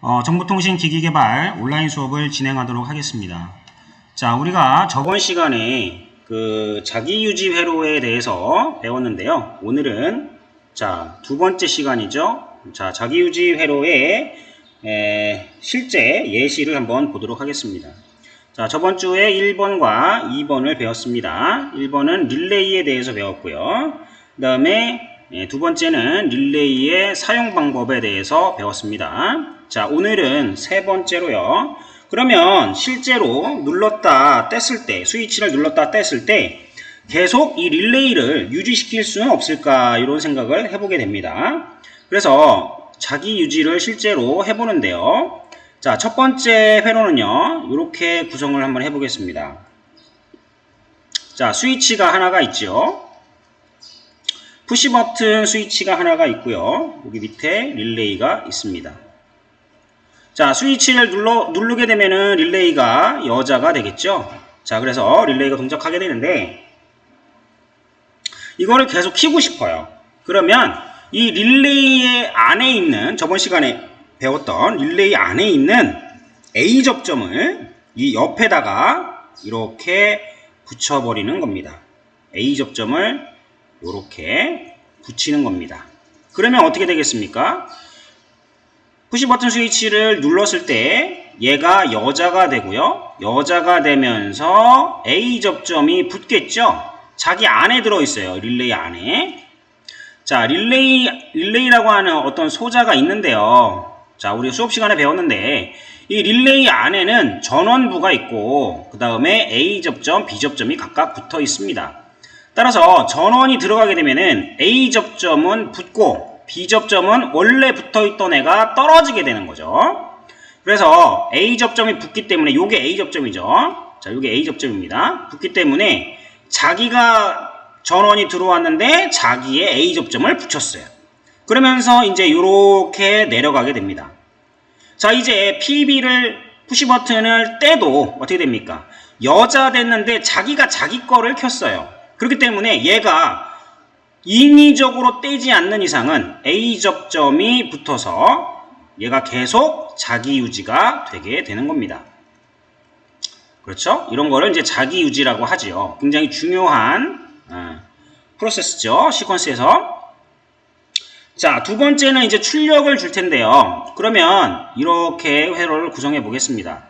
어, 정보통신기기 개발 온라인 수업을 진행하도록 하겠습니다. 자, 우리가 저번 시간에 그 자기유지 회로에 대해서 배웠는데요. 오늘은 자, 두 번째 시간이죠. 자, 자기유지 회로의 에, 실제 예시를 한번 보도록 하겠습니다. 자, 저번 주에 1번과 2번을 배웠습니다. 1번은 릴레이에 대해서 배웠고요. 그 다음에 두 번째는 릴레이의 사용 방법에 대해서 배웠습니다. 자, 오늘은 세 번째로요. 그러면 실제로 눌렀다 뗐을 때, 스위치를 눌렀다 뗐을 때 계속 이 릴레이를 유지시킬 수는 없을까 이런 생각을 해보게 됩니다. 그래서 자기 유지를 실제로 해보는데요. 자, 첫 번째 회로는요. 이렇게 구성을 한번 해보겠습니다. 자, 스위치가 하나가 있죠. 푸시 버튼 스위치가 하나가 있고요. 여기 밑에 릴레이가 있습니다. 자, 스위치를 눌러, 누르게 되면은 릴레이가 여자가 되겠죠. 자, 그래서 릴레이가 동작하게 되는데 이거를 계속 키고 싶어요. 그러면 이 릴레이의 안에 있는 저번 시간에 배웠던 릴레이 안에 있는 A 접점을 이 옆에다가 이렇게 붙여버리는 겁니다. A 접점을 이렇게 붙이는 겁니다. 그러면 어떻게 되겠습니까? 푸시 버튼 스위치를 눌렀을 때 얘가 여자가 되고요. 여자가 되면서 A 접점이 붙겠죠. 자기 안에 들어있어요. 릴레이 안에. 자, 릴레이, 릴레이라고 하는 어떤 소자가 있는데요. 자, 우리 수업 시간에 배웠는데 이 릴레이 안에는 전원부가 있고 그 다음에 A 접점, B 접점이 각각 붙어 있습니다. 따라서 전원이 들어가게 되면은 A 접점은 붙고 B 접점은 원래 붙어 있던 애가 떨어지게 되는 거죠. 그래서 A 접점이 붙기 때문에 요게 A 접점이죠. 자, 요게 A 접점입니다. 붙기 때문에 자기가 전원이 들어왔는데 자기의 A 접점을 붙였어요. 그러면서 이제 요렇게 내려가게 됩니다. 자, 이제 PB를 푸시 버튼을 떼도 어떻게 됩니까? 여자 됐는데 자기가 자기 거를 켰어요. 그렇기 때문에 얘가 인위적으로 떼지 않는 이상은 A 접점이 붙어서 얘가 계속 자기 유지가 되게 되는 겁니다. 그렇죠? 이런 거를 이제 자기 유지라고 하지요. 굉장히 중요한 어, 프로세스죠. 시퀀스에서. 자, 두 번째는 이제 출력을 줄 텐데요. 그러면 이렇게 회로를 구성해 보겠습니다.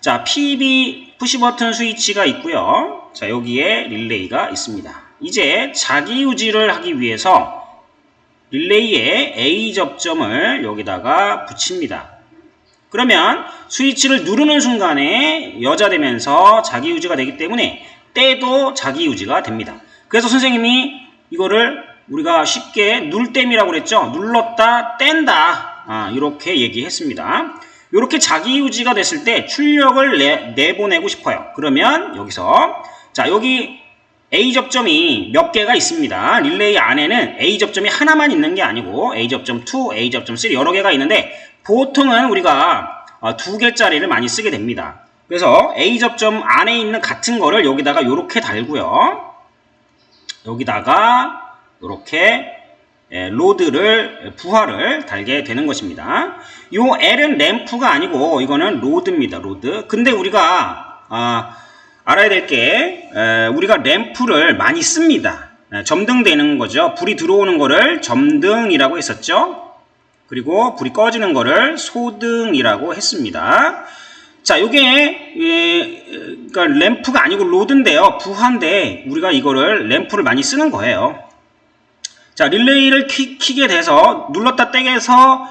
자, PB 푸시 버튼 스위치가 있고요. 자, 여기에 릴레이가 있습니다. 이제 자기 유지를 하기 위해서 릴레이의 A 접점을 여기다가 붙입니다. 그러면 스위치를 누르는 순간에 여자 되면서 자기 유지가 되기 때문에 때도 자기 유지가 됩니다. 그래서 선생님이 이거를 우리가 쉽게 눌땜이라고 그랬죠. 눌렀다 뗀다 아, 이렇게 얘기했습니다. 이렇게 자기 유지가 됐을 때 출력을 내, 내보내고 싶어요. 그러면 여기서 자 여기 A 접점이 몇 개가 있습니다. 릴레이 안에는 A 접점이 하나만 있는 게 아니고 A 접점 2, A 접점 3 여러 개가 있는데 보통은 우리가 어, 두 개짜리를 많이 쓰게 됩니다. 그래서 A 접점 안에 있는 같은 거를 여기다가 이렇게 달고요. 여기다가 이렇게 로드를 부하를 달게 되는 것입니다. 요 L은 램프가 아니고 이거는 로드입니다. 로드. 근데 우리가 아, 알아야 될 게 우리가 램프를 많이 씁니다. 점등되는 거죠. 불이 들어오는 거를 점등이라고 했었죠. 그리고 불이 꺼지는 거를 소등이라고 했습니다. 자, 요게 예, 그러니까 램프가 아니고 로드인데요. 부하인데 우리가 이거를 램프를 많이 쓰는 거예요. 자, 릴레이를 키, 게 돼서 눌렀다 떼게 해서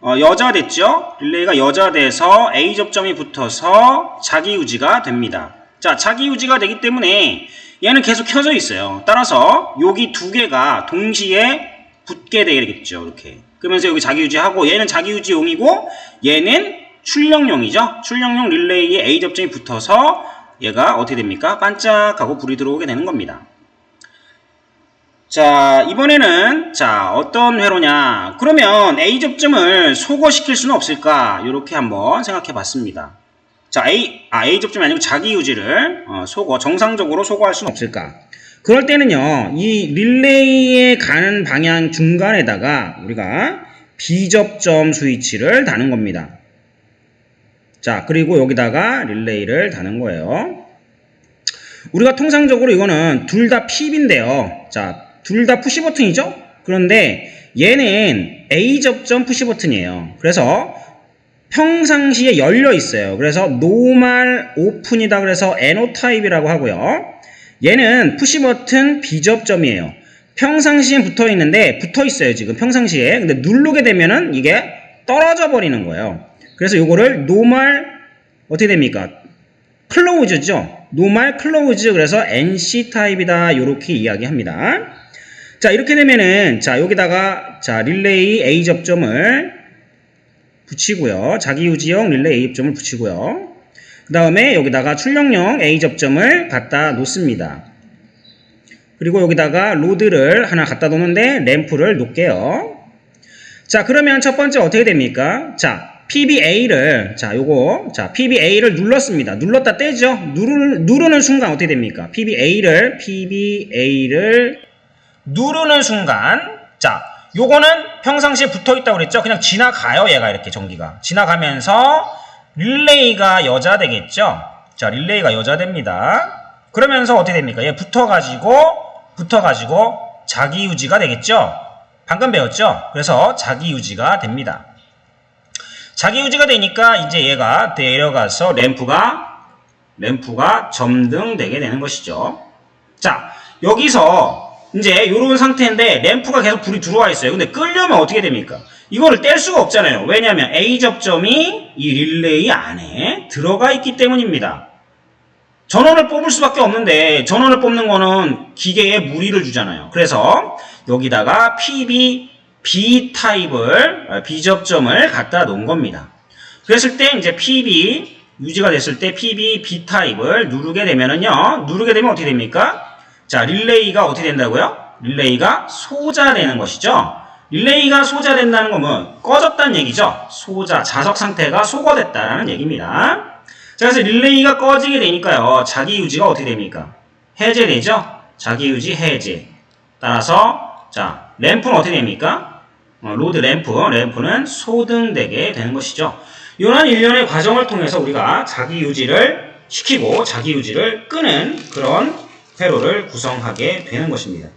어, 여자 됐죠? 릴레이가 여자 돼서 A 접점이 붙어서 자기 유지가 됩니다. 자, 자기 유지가 되기 때문에 얘는 계속 켜져 있어요. 따라서 여기 두 개가 동시에 붙게 되겠죠. 이렇게. 그러면서 여기 자기 유지하고 얘는 자기 유지용이고 얘는 출력용이죠. 출력용 릴레이에 A 접점이 붙어서 얘가 어떻게 됩니까? 반짝하고 불이 들어오게 되는 겁니다. 자, 이번에는 자, 어떤 회로냐? 그러면 A 접점을 소거시킬 수는 없을까? 이렇게 한번 생각해 봤습니다. 자, A, 아, A 접점이 아니고 자기 유지를 어, 소거, 정상적으로 소거할 수는 없을까? 그럴 때는요, 이 릴레이에 가는 방향 중간에다가 우리가 B 접점 스위치를 다는 겁니다. 자, 그리고 여기다가 릴레이를 다는 거예요. 우리가 통상적으로 이거는 둘다 PB인데요. 자, 둘 다 푸시 버튼이죠? 그런데 얘는 A 접점 푸시 버튼이에요. 그래서 평상시에 열려 있어요. 그래서 노말 오픈이다 그래서 NO 타입이라고 하고요. 얘는 푸시 버튼 B 접점이에요. 평상시에 붙어 있는데 붙어 있어요, 지금 평상시에. 근데 누르게 되면은 이게 떨어져 버리는 거예요. 그래서 요거를 노말 어떻게 됩니까? 클로우즈죠. 노말 클로우즈 그래서 NC 타입이다. 요렇게 이야기합니다. 자, 이렇게 되면은 자, 여기다가 자, 릴레이 A 접점을 붙이고요. 자기 유지형 릴레이 A 접점을 붙이고요. 그 다음에 여기다가 출력용 A 접점을 갖다 놓습니다. 그리고 여기다가 로드를 하나 갖다 놓는데 램프를 놓을게요. 자, 그러면 첫 번째 어떻게 됩니까? 자, PBA를, 자, 요거, 자, PBA를 눌렀습니다. 눌렀다 떼죠? 누르는, 누르는 순간 어떻게 됩니까? PBA를, PBA를 누르는 순간, 자, 요거는 평상시에 붙어 있다고 그랬죠? 그냥 지나가요, 얘가 이렇게 전기가. 지나가면서 릴레이가 여자 되겠죠? 자, 릴레이가 여자 됩니다. 그러면서 어떻게 됩니까? 얘 붙어가지고, 붙어가지고 자기 유지가 되겠죠? 방금 배웠죠? 그래서 자기 유지가 됩니다. 자기 유지가 되니까 이제 얘가 내려가서 램프가 램프가 점등되게 되는 것이죠. 자, 여기서 이제 이런 상태인데 램프가 계속 불이 들어와 있어요. 근데 끄려면 어떻게 됩니까? 이거를 뗄 수가 없잖아요. 왜냐하면 A 접점이 이 릴레이 안에 들어가 있기 때문입니다. 전원을 뽑을 수밖에 없는데 전원을 뽑는 거는 기계에 무리를 주잖아요. 그래서 여기다가 PB B 타입을 B 접점을 갖다 놓은 겁니다. 그랬을 때 이제 PB 유지가 됐을 때 PB B 타입을 누르게 되면은요. 누르게 되면 어떻게 됩니까? 자, 릴레이가 어떻게 된다고요? 릴레이가 소자되는 것이죠. 릴레이가 소자된다는 거면 꺼졌다는 얘기죠. 소자, 자석 상태가 소거됐다라는 얘기입니다. 자, 그래서 릴레이가 꺼지게 되니까요. 자기 유지가 어떻게 됩니까? 해제되죠? 자기 유지 해제. 따라서 자, 램프는 어떻게 됩니까? 어, 로드 램프, 램프는 소등되게 되는 것이죠. 이런 일련의 과정을 통해서 우리가 자기 유지를 시키고 자기 유지를 끄는 그런 회로를 구성하게 되는 것입니다.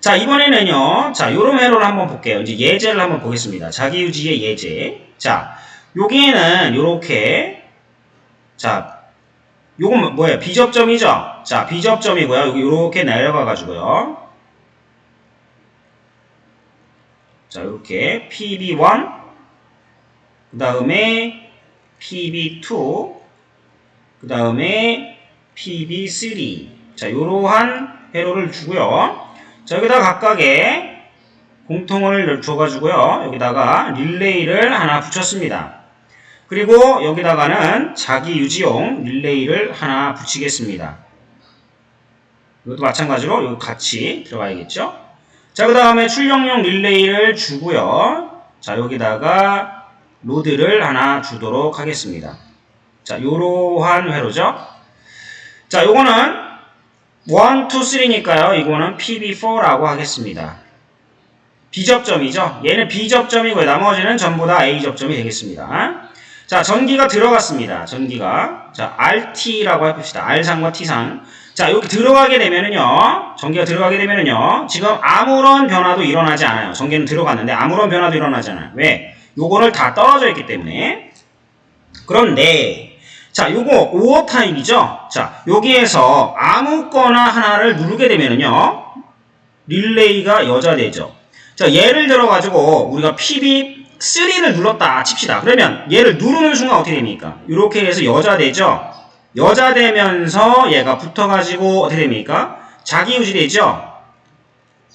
자, 이번에는요. 자, 요런 회로를 한번 볼게요. 이제 예제를 한번 보겠습니다. 자기 유지의 예제. 자, 여기에는 요렇게 자, 요건 뭐예요? 비접점이죠? 자, 비접점이고요. 여기 요렇게 내려가 가지고요. 자, 이렇게 PB1 그 다음에 PB2 그 다음에 PB3 자, 요러한 회로를 주고요. 자, 여기다 각각의 공통을 줘가지고요. 여기다가 릴레이를 하나 붙였습니다. 그리고 여기다가는 자기 유지용 릴레이를 하나 붙이겠습니다. 이것도 마찬가지로 여기 같이 들어가야겠죠? 자, 그 다음에 출력용 릴레이를 주고요. 자, 여기다가 로드를 하나 주도록 하겠습니다. 자, 요러한 회로죠. 자, 요거는 1, 2, 3니까요. 이거는 PB4라고 하겠습니다. B접점이죠. 얘는 B접점이고요. 나머지는 전부 다 A접점이 되겠습니다. 자, 전기가 들어갔습니다. 전기가. 자, RT라고 해봅시다. R상과 T상. 자, 여기 들어가게 되면은요. 전기가 들어가게 되면은요. 지금 아무런 변화도 일어나지 않아요. 전기는 들어갔는데 아무런 변화도 일어나지 않아요. 왜? 요거를 다 떨어져 있기 때문에. 그런데 자, 요거 5호 타입이죠. 자, 여기에서 아무거나 하나를 누르게 되면은요. 릴레이가 여자되죠. 자, 예를 들어 가지고 우리가 PB3를 눌렀다 칩시다. 그러면 얘를 누르는 순간 어떻게 됩니까? 이렇게 해서 여자되죠. 여자되면서 얘가 붙어 가지고 어떻게 됩니까? 자기 유지되죠.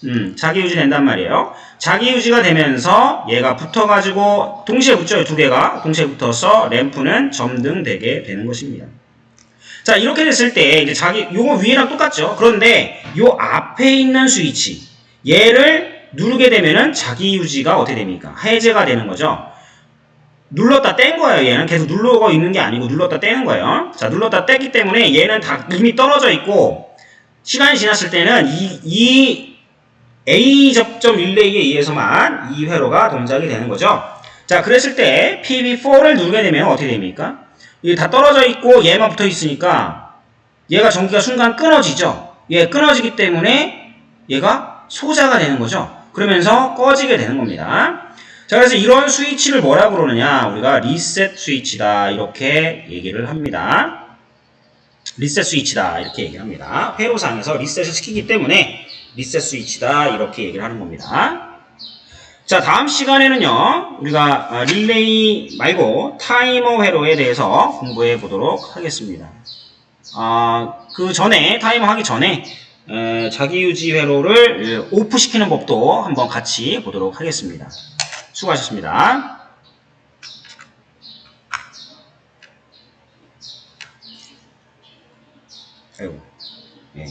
음, 자기 유지 된단 말이에요. 자기 유지가 되면서 얘가 붙어가지고 동시에 붙죠. 두 개가 동시에 붙어서 램프는 점등되게 되는 것입니다. 자, 이렇게 됐을 때 이제 자기 요거 위에랑 똑같죠. 그런데 요 앞에 있는 스위치 얘를 누르게 되면은 자기 유지가 어떻게 됩니까? 해제가 되는 거죠. 눌렀다 뗀 거예요. 얘는 계속 누르고 있는 게 아니고 눌렀다 떼는 거예요. 자, 눌렀다 뗐기 때문에 얘는 다 이미 떨어져 있고 시간이 지났을 때는 이, 이 A 접점 릴레이에 의해서만 이 회로가 동작이 되는 거죠. 자, 그랬을 때 PB4를 누르게 되면 어떻게 됩니까? 이게 다 떨어져 있고 얘만 붙어 있으니까 얘가 전기가 순간 끊어지죠. 얘 끊어지기 때문에 얘가 소자가 되는 거죠. 그러면서 꺼지게 되는 겁니다. 자, 그래서 이런 스위치를 뭐라고 그러느냐? 우리가 리셋 스위치다. 이렇게 얘기를 합니다. 리셋 스위치다. 이렇게 얘기를 합니다. 회로상에서 리셋을 시키기 때문에 리셋 스위치다. 이렇게 얘기를 하는 겁니다. 자, 다음 시간에는요, 우리가 아, 릴레이 말고 타이머 회로에 대해서 공부해 보도록 하겠습니다. 아, 그 전에, 타이머 하기 전에, 에, 자기 유지 회로를 에, 오프 시키는 법도 한번 같이 보도록 하겠습니다. 수고하셨습니다. 아이고, 예.